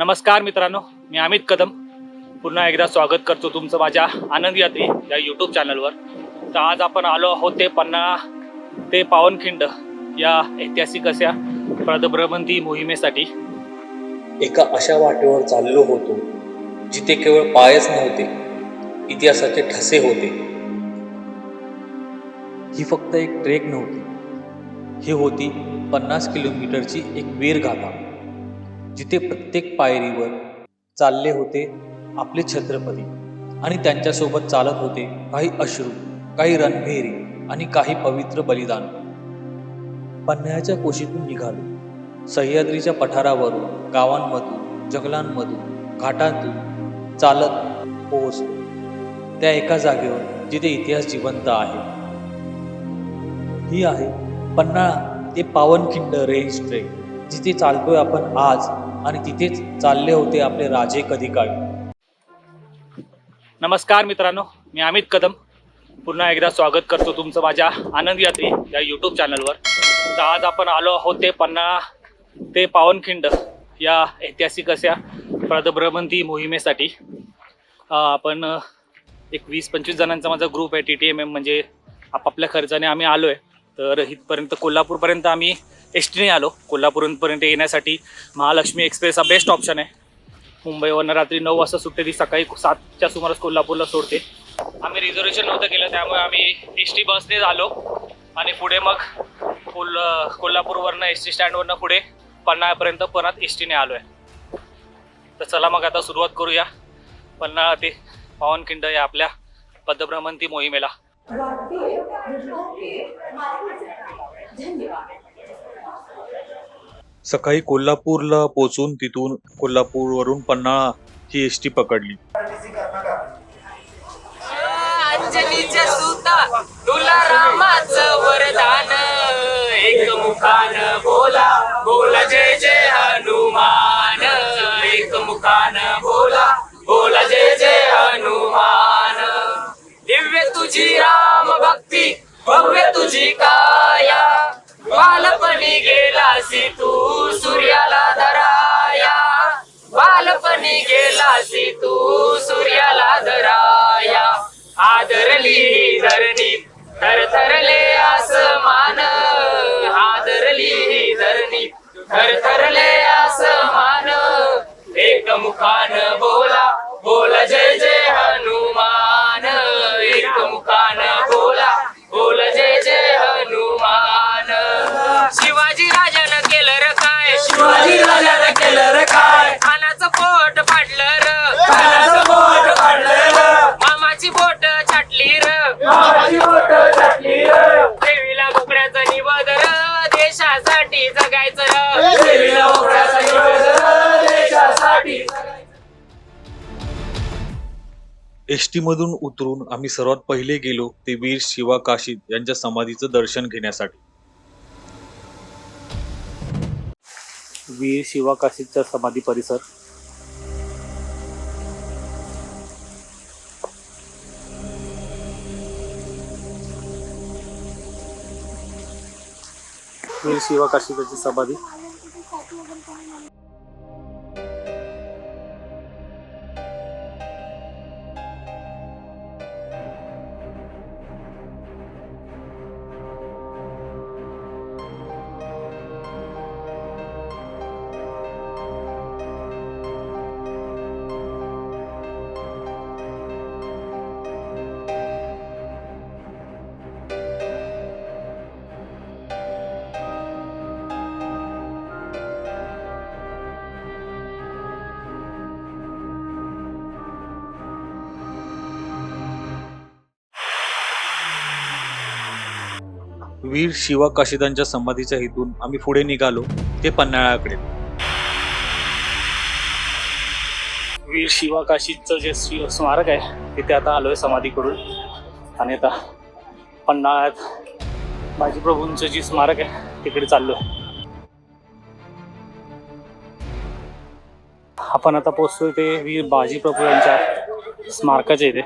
नमस्कार मित्रांनो मी अमित कदम. पुन्हा एकदा स्वागत करतो तुमचं माझ्या आनंद यात्री या यूट्यूब चॅनलवर तर आज आपण आलो आहोत ते पन्हाळा ते पावनखिंड या ऐतिहासिक अशा प्रदभ्रमंती मोहिमेसाठी. एका अशा वाटेवर चाललो होतो जिथे केवळ पायच नव्हते इतिहासाचे ठसे होते. ही फक्त एक ट्रेक नव्हती. ही होती पन्नास किलोमीटरची एक वीरगाथा. जिथे प्रत्येक पायरीवर चालले होते आपले छत्रपती आणि त्यांच्यासोबत चालत होते काही अश्रू काही रणभेरी आणि काही पवित्र बलिदान. पन्हाळ्याच्या कोशीतून निघालो. सह्याद्रीच्या पठारावरून गावांमधून जंगलांमधून घाटांतून चालत पोहोचलो. त्या एका जागेवर जिथे इतिहास जिवंत आहे. ही आहे पन्हाळा ते पावनखिंड रेंज ट्रेक जिथे चालतोय आपण आज आणि तिथेच चालले होते आपले राजे कधी काळी. नमस्कार मित्रांनो मी अमित कदम. पुन्हा एकदा स्वागत करतो तुमचं माझ्या आनंद यात्री या यूट्यूब चॅनलवर तर आज आपण आलो आहोत ते पन्हाळा ते पावनखिंड या ऐतिहासिक अशा प्रदभ्रमंती मोहिमेसाठी. आपण एक वीस पंचवीस जणांचा माझा ग्रुप आहे टी टी एम एम म्हणजे आपापल्या खर्चाने आम्ही आलो आहे तर इथपर्यंत कोल्हापूरपर्यंत आम्ही एस टीने आलो. कोल्हापूरपर्यंत येण्यासाठी महालक्ष्मी एक्सप्रेस हा बेस्ट ऑप्शन आहे मुंबईवरनं रात्री नऊ वाजता सुटते ती सकाळी सातच्या सुमारास कोल्हापूरला सोडते. आम्ही रिझर्वेशन नव्हतं केलं त्यामुळे आम्ही एस टी बसनेच आलो. आणि पुढे मग कोल कोल्हापूरवरनं एस टी स्टँडवरनं पुढे पन्हाळ्यापर्यंत परत एस टीने आलो आहे तर चला मग आता सुरुवात करूया. पन्हाळा ते पावनखिंड या आपल्या पदभ्रमंती मोहिमेला. धन्यवाद. सकाळी कोल्हापूरला पोहोचून तिथून कोल्हापूरवरून पन्हाळा ही एस टी पकडली. बोला जय जय हनुमान. एक मुखान बोला बोला जय जय हनुमान. दिव्य तुझी राम भक्ती भव्य तुझी का गेलासी तू सूर्याला धराया. बालपणी गेलासी तू सूर्याला धराया. आदरली धरणी थरथरले आसमान. आदरली ही धरणी थरथरले एस टी मधून उतरून आम्ही सर्वात पहिले गेलो ते वीर शिवा काशीद यांच्या समाधीचं दर्शन घेण्यासाठी. वीर शिवा काशीदचा समाधी परिसर. वीर शिवा काशीदाची समाधी. वीर शिवा काशीदांच्या समाधीच्या हेतून आम्ही पुढे निघालो ते पन्हाळ्याकडे वीर शिवा काशीचं जे शिव स्मारक आहे तिथे आता आलोय समाधीकडून. आणि आता पन्हाळ्यात बाजीप्रभूंचं जे स्मारक आहे तिकडे चाललो आपण आता पोचतोय ते वीर बाजीप्रभू यांच्या स्मारकाच्या इथे.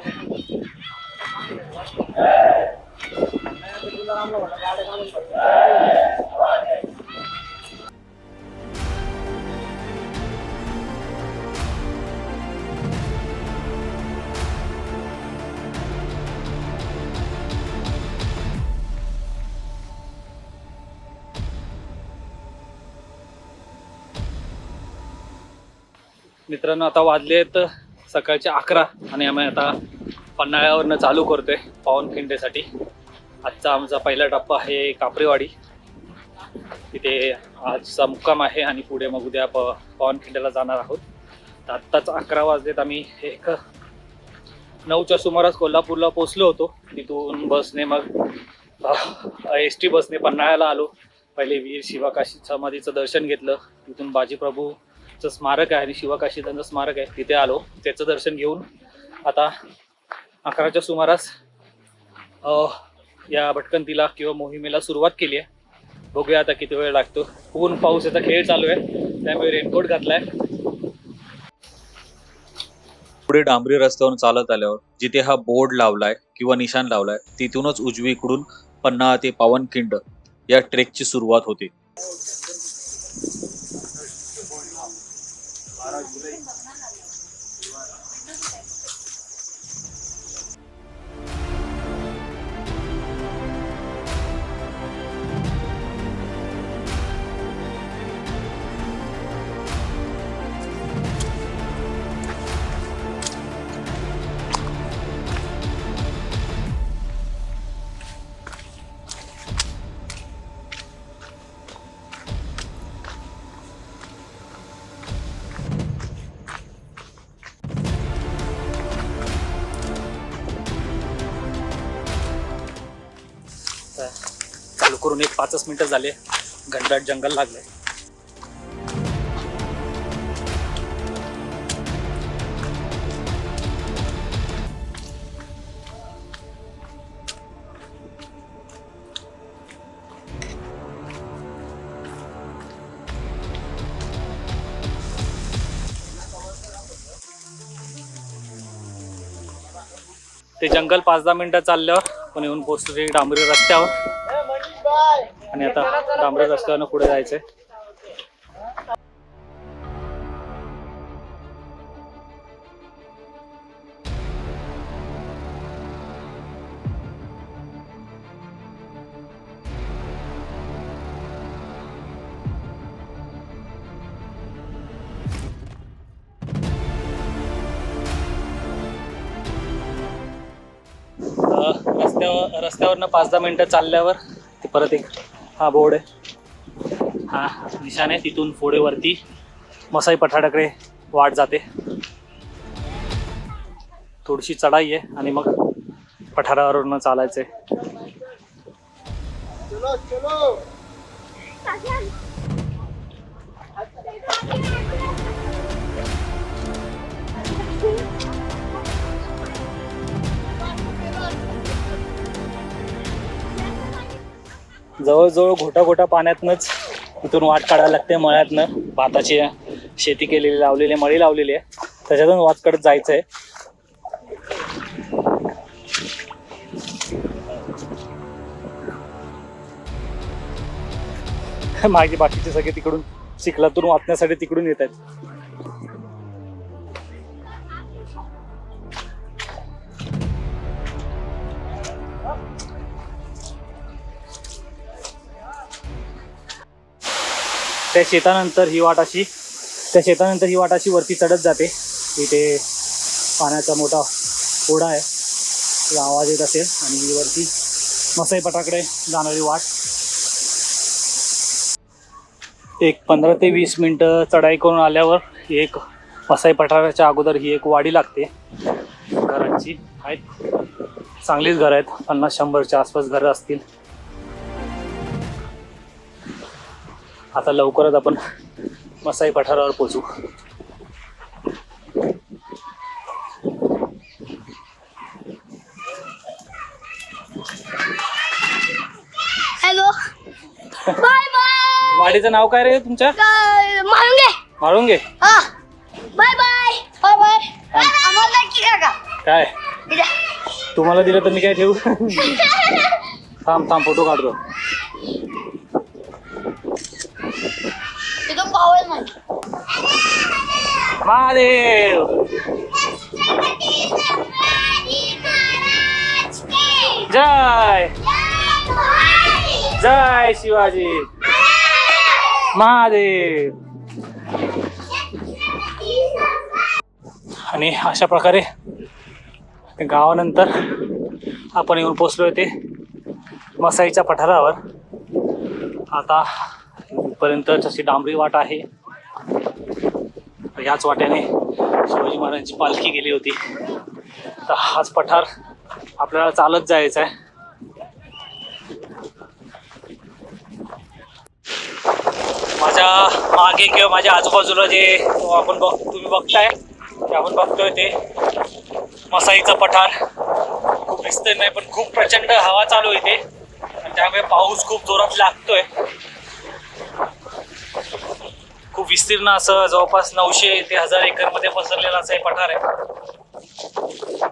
मित्रांनो आता वाजलेत सकाळचे अकरा आणि आम्ही आता पन्हाळ्यावरनं चालू करतोय पावन खिंडेसाठी. आजचा आमचा पहिला टप्पा आहे कापरेवाडी. तिथे आजचा मुक्काम आहे आणि पुढे मग उद्या प पावनखिंड्याला जाणार आहोत. तर आत्ताच अकरा वाजलेत आम्ही. एक नऊच्या सुमारास कोल्हापूरला पोचलो होतो. तिथून बसने मग एस टी बसने पन्हाळ्याला आलो. पहिले वीर शिवकाशी समाधीचं दर्शन घेतलं. तिथून बाजीप्रभूचं स्मारक आहे आणि शिवकाशीचं स्मारक आहे. तिथे आलो. त्याचं दर्शन घेऊन आता अकराच्या सुमारास या भटकंतीला किंवा मोहिमेला सुरुवात केली आहे. बघूया आता किती वेळ लागतो. ऊन पाऊस याचा खेळ चालू आहे. त्यामुळे रेनकोट घातलाय. पुढे डांबरी रस्त्यावरून चालत आल्यावर जिथे हा बोर्ड लावलाय किंवा निशाण लावलाय तिथूनच उजवीकडून पन्ना ते पावनखिंड या ट्रेकची सुरुवात होते. करून एक पाचच मिनिटं झाले. घनदाट जंगल लागले. ते जंगल पाच दहा मिनिटं चालल्यावर पण येऊन पोचतो डांबरी रस्त्यावर. आणि आता डांबरी रस्त्यावरनं पुढे जायचंय. रस्त्यावर रस्त्यावरनं पाच दहा मिनिटं चालल्यावर परत एक. हा बोर्ड आहे. हा निशाण आहे. तिथून पुढे वरती. मसाई पठाडाकडे वाट जाते. थोडीशी चढाई आहे आणि मग पठारावरनं चालायचंय. जवळजवळ घोटा घोटा पाण्यातनंच इथून वाट काढायला लागते मळ्यातनं. भाताची शेती केलेली लावलेली मळी लावलेली आहे. त्याच्यातून वाट काढत जायचं आहे मागे बाकीचे सगळे तिकडून चिखलातून वाचण्यासाठी तिकडून येत आहेत. त्या शेतानंतर ही वाट अशी त्या शेतानंतर ही वाट अशी वरती चढत जाते. इथे पाण्याचा मोठा ओढा आहे. तुला आवाज येत असेल आणि ही वरती मसाई पटाकडे जाणारी वाट. एक पंधरा ते वीस मिनटं चढाई करून आल्यावर एक मसाई पठाराच्या अगोदर ही एक वाडी लागते. घरांची आहेत. चांगलीच घरं आहेत. पन्नास शंभरच्या आसपास घरं असतील. आता लवकरच आपण मसाई पठारावर पोचू हॅलो. Bye bye. वाडीचं नाव काय रे तुमच्या? मारून घे मारून घे हा बाय. Bye bye. बाय आम्हाला की काका. काय. तुम्हाला दिलं तर मी काय ठेवू? थांब थांब फोटो काढतो इथून पावल माझी महादेव जय जय शिवाजी महादेव आणि अशा प्रकारे गावानंतर आपण येऊन पोचलो ते मसाईच्या पठारावर. आता पर्यंत जशी डांबरी वाट आहे. याच वाट्याने शिवाजी महाराजांची पालखी गेली होती. तर हाच पठार आपल्याला चालत जायचा आहे. माझ्या मागे किंवा माझ्या आजूबाजूला जे आपण बघ तुम्ही बघताय ते आपण बघतोय ते मसाईचा पठार. खूप दिसतंय नाही पण खूप प्रचंड हवा चालू आहे इथे. आणि त्यामुळे पाऊस खूप जोरात लागतोय. खूप विस्तीर्ण असं जवळपास नऊशे ते हजार एकरमध्ये पसरलेला असा हे पठार आहे.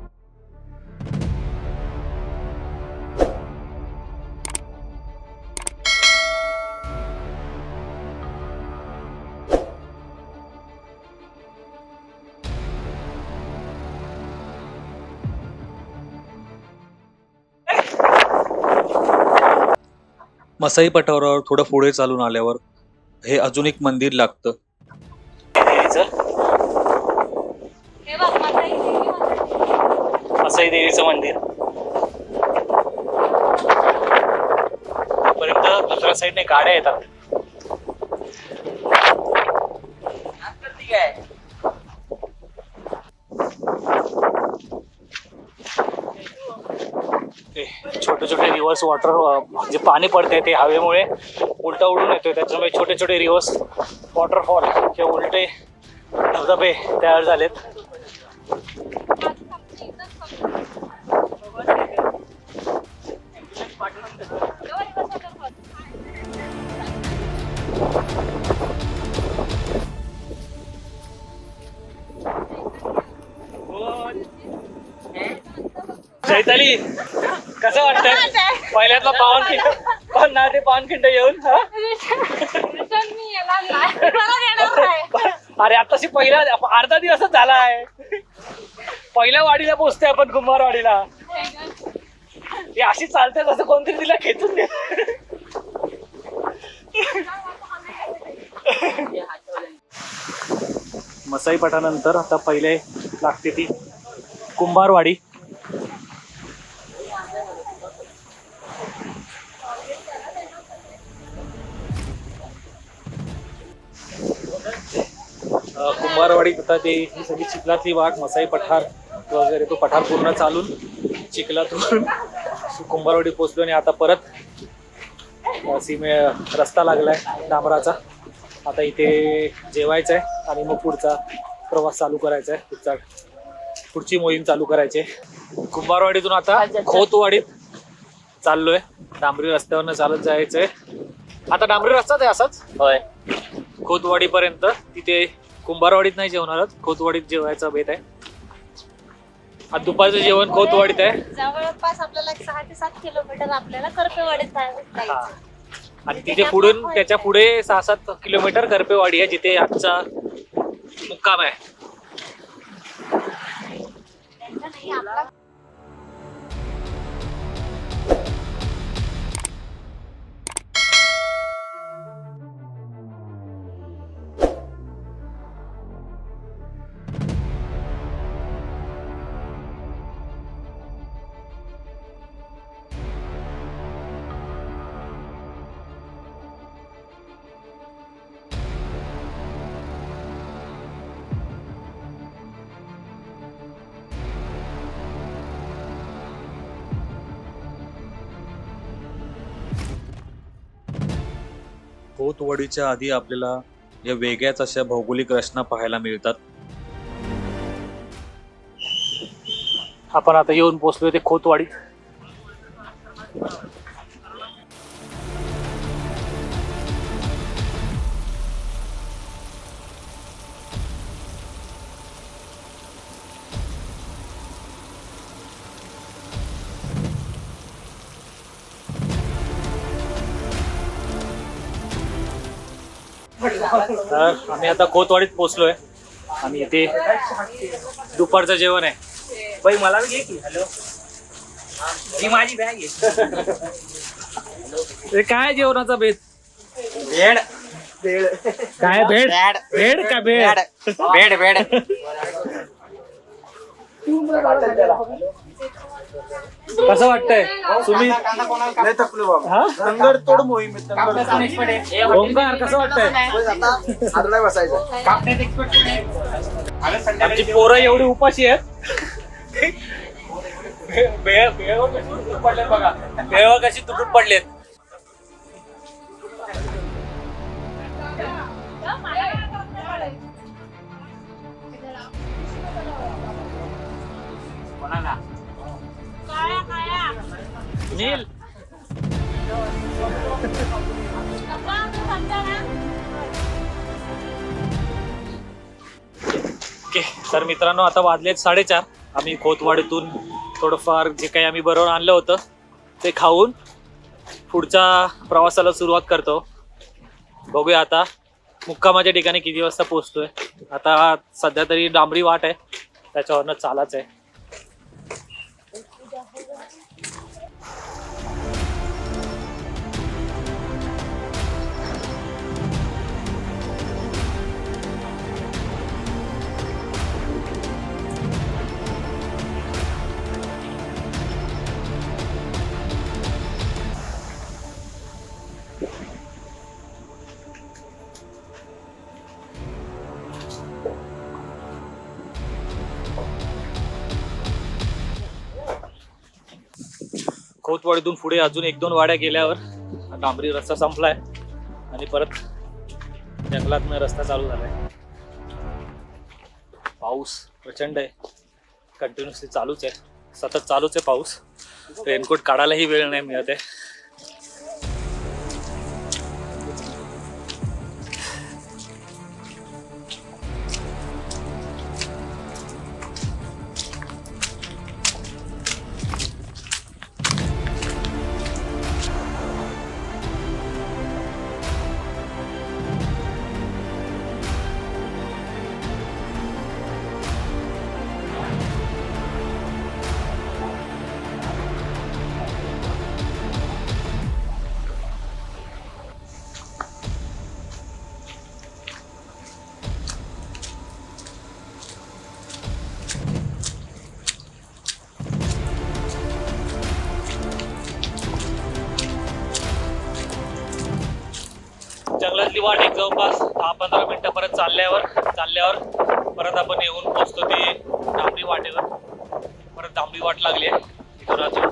मसाई पठारावर थोडं पुढे चालून आल्यावर हे अजून एक मंदिर लागतं. हे. मसाई देवीचं मंदिर. पर्यंत दुसऱ्या साईडने गाड्या येतात ते छोटे छोटे रिव्हर्स वॉटर जे पाणी पडते ते हवेमुळे उलटा उडून येतोय. त्याच्यामुळे छोटे छोटे रिव्हर्स वॉटरफॉल किंवा उलटे धबधबे तयार झालेत. पहिल्यातला पावनखिंड पण ना ते पावनखिंड येऊन हा? रिटर्न मी येणार नाही. मला देणार नाही. अरे आताशी पहिला अर्धा दिवसच झाला आहे पहिल्या वाडीला पोचते आपण कुंभारवाडीला ती अशी चालते तसं कोणतरी तिला खेचून दे मसाई पठानंतर आता पहिले लागते ती कुंभारवाडी आता ते ही सगळी चिखलातली वाट मसाई पठार वगैरे तो पठार पूर्ण चालून चिखलातून कुंभारवाडी पोचलो आणि आता परत सीमे रस्ता लागलाय डांबराचा. आता इथे जेवायचं आहे आणि मग पुढचा प्रवास चालू करायचा आहे पुढचा पुढची मोहीम चालू करायची. आहे. कुंभारवाडीतून आता खोतवाडीत चाललोय. डांबरी रस्त्यावरनं चालत जायचंय. आता डांबरी रस्ताच आहे असाच? होय. खोतवाडी पर्यंत तिथे कुंभारवाडीत नाही जेवणार खोतवाडीत जेवायचा बेत आहे. आज दुपारचं जेवण खोतवाडीत आहे. जवळपास आपल्याला एक सहा ते सात किलोमीटर आपल्याला करपेवाडीत हा. आणि तिथे पुढून त्याच्या पुढे सहा सात किलोमीटर करपेवाडी आहे जिथे आजचा मुक्काम आहे. त्यांचं नाही आपला खोतवाडीच्या आधी आपल्याला या वेगळ्याच अशा भौगोलिक रचना पाहायला मिळतात. आपण आता येऊन पोचलोय ते खोतवाडी. तर आम्ही आता कोतवाडीत पोहोचलोय. आणि इथे दुपारचं जेवण आहे. बाई मला घे की. हॅलो. ही माझी बॅग आहे. काय जेवणाचा बेत? भेड. काय भेड? भेड का भेड भेड भेड कसं वाटतंय? तुम्ही हा? तोड मोहीम. ओंकार कसं वाटतंय? बसायचं. आमची पोरं एवढी उपाशी आहेत. भेळ भेळ कशी तुटून पडलेत. नील. ओके तर मित्रांनो आता वाजलेत साडेचार. आम्ही खोतवाडीतून थोडंफार जे काही आम्ही बरोबर आणलं होतं ते खाऊन पुढच्या प्रवासाला सुरुवात करतो. बघूया आता मुक्कामाच्या ठिकाणी किती वाजता पोहोचतोय. आता सध्या तरी डांबरी वाट आहे त्याच्यावरनं चालाच आहे खोतवाडीतून पुढे अजून एक दोन वाड्या गेल्यावर डांबरी रस्ता संपलाय. आणि परत जंगलातनं रस्ता चालू झालाय. पाऊस प्रचंड आहे. कंटिन्युअसली चालूच आहे. सतत चालूच आहे पाऊस. रेनकोट काढायलाही वेळ नाही मिळत आहे. वाट एक जवळपास दहा पंधरा मिनटं परत चालल्यावर चालल्यावर परत आपण येऊन पोचतो ते दांबडी वाटेवर. परत डांबरी वाट लागली आहे. इथून अजून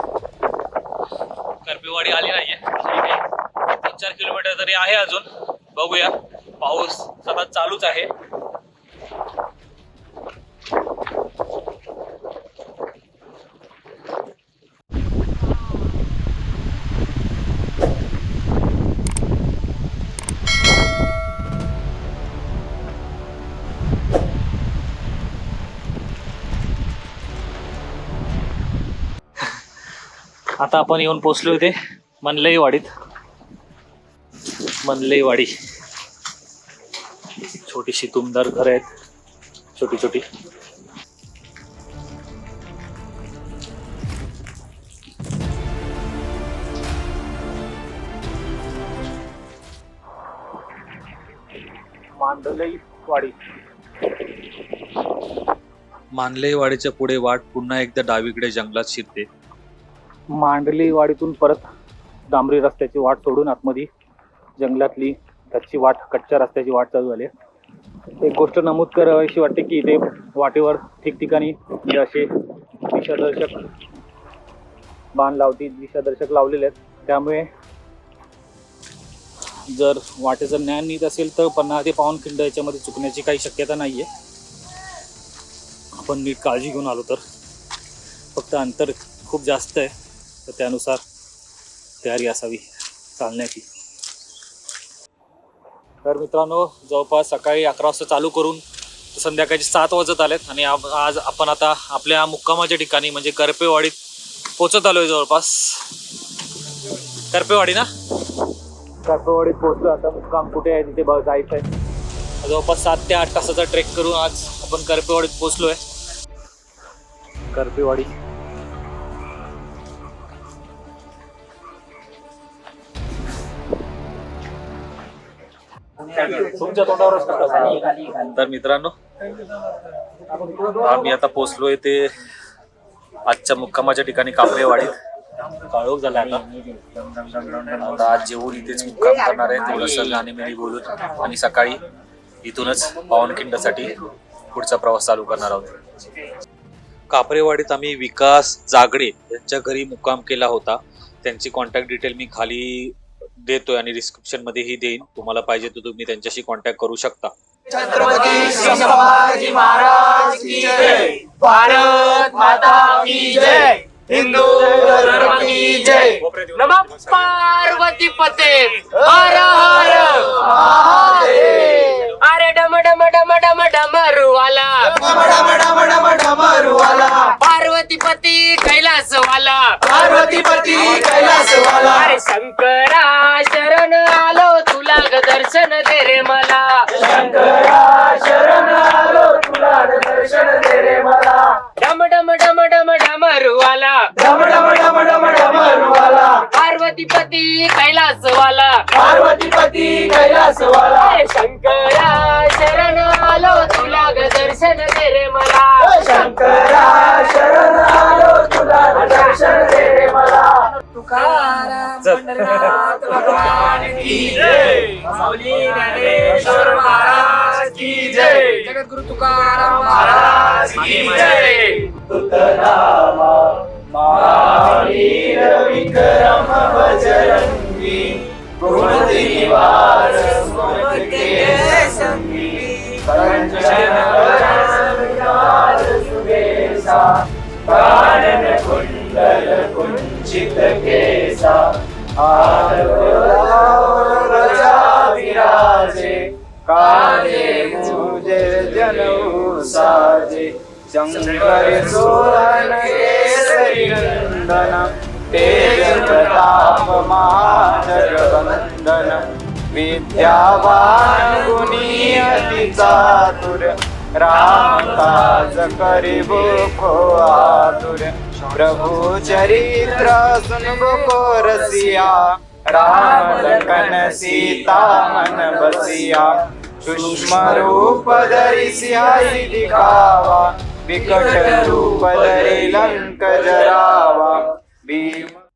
करपेवाडी आली नाहीये. आहे तीन चार किलोमीटर तरी आहे अजून. बघूया. पाऊस सतत चालूच आहे. आता आपण येऊन पोचलो इथे मनलई वाडीत मनलई वाडी छोटीशी तुमदार घर आहेत. छोटी छोटी. मांडलई वाडी मानले वाडीच्या पुढे वाट पुन्हा एकदा डावीकडे जंगलात शिरते. मांडली वाडीतून परत डांबरी रस्त्याची वाट सोडून आतमध्ये जंगलातली त्याची वाट कच्च्या रस्त्याची वाट चालू झाली आहे. एक गोष्ट नमूद करावीशी वाटते की इथे वाटेवर ठिकठिकाणी असे दिशादर्शक बाण लावती दिशादर्शक लावलेले आहेत. त्यामुळे जर वाटेचं ज्ञान नीट असेल तर पन्नास ते पावनखिंड याच्यामध्ये चुकण्याची काही शक्यता नाही आहे आपण नीट काळजी घेऊन आलो तर. फक्त अंतर खूप जास्त आहे. तर त्यानुसार तयारी असावी चालण्याची. तर मित्रांनो जवळपास सकाळी अकरा वाजता चालू करून संध्याकाळचे सात वाजत आलेत आणि आज आपण आता आपल्या मुक्कामाच्या ठिकाणी म्हणजे करपेवाडीत पोचत आलोय जवळपास. करपेवाडी ना? करपेवाडीत पोहोचलो आता मुक्काम. कुठे आहे तिथे जायचं आहे. जवळपास सात ते आठ तासाचा ट्रेक करून आज आपण करपेवाडीत पोहोचलोय. करपेवाडी. तुमच्या तोंडावरच तर मित्रांनो आम्ही आता पोचलोय ते आजच्या मुक्कामाच्या ठिकाणी कापरेवाडीत काळोख झाला आता. आता आज जेवून इथेच मुक्काम करणार आहे थोडंसं गाणे मेळी बोलून. आणि सकाळी इथूनच पावनखिंडसाठी पुढचा प्रवास चालू करणार आहोत. कापरेवाडीत आम्ही विकास जागडे यांच्या घरी मुक्काम केला होता. त्यांची कॉन्टॅक्ट डिटेल मी खाली देतोय आणि डिस्क्रिप्शन मध्येही देईन. तुम्हाला पाहिजे तर तुम्ही त्यांच्याशी कॉन्टॅक्ट करू शकता. छत्रपती महाराज की जय. भारत माता की जय. हिंदू धर्म की जय. नमः पार्वती पते. हर हर महादेव. अरे डम डम डम डम डमरुवाला. डम डम डम डम डमरुवाला पार्वती पती कैलासवाला. पार्वतीपती कैलासवाला. अरे शंकरा शरण आलो तुला ग दर्शन दे रे मला. शंकरा शरण आलो तुला दर्शन दे रे मला. डम डम डम डम डमरुवाला. डम डम डम डम डमरुवाला. पार्वती पती कैलासवाला. पार्वतीपती कैलासवाला. शंकरा शरण आलो तुला ग दर्शन दे रे मला. शंकरा शरण आलो तुला दर्शन दे रे मला. की जय. माऊली ज्ञानेश्वर महाराज की जय. जगद्गुरु तुकाराम महाराज की जय. तुतनामा महावीर विक्रम बजरंगी गुणदिवार सुमते संगी कंचन विराज सुबेसा कानन कुंडल कुंचित केसा विराजे काले मुझे जनऊ साजे शंकर सोहन के नंदन तेज महाजगवंदन विद्यावान गुणी अति चातुर राम काज करिबो को आतुर प्रभु चरित्र सुनबो को रसिया राम लखन सीता मन बसिया सूक्ष्म रूप धरि दिखावा विकट रूप धरि लंक जरावा। भीम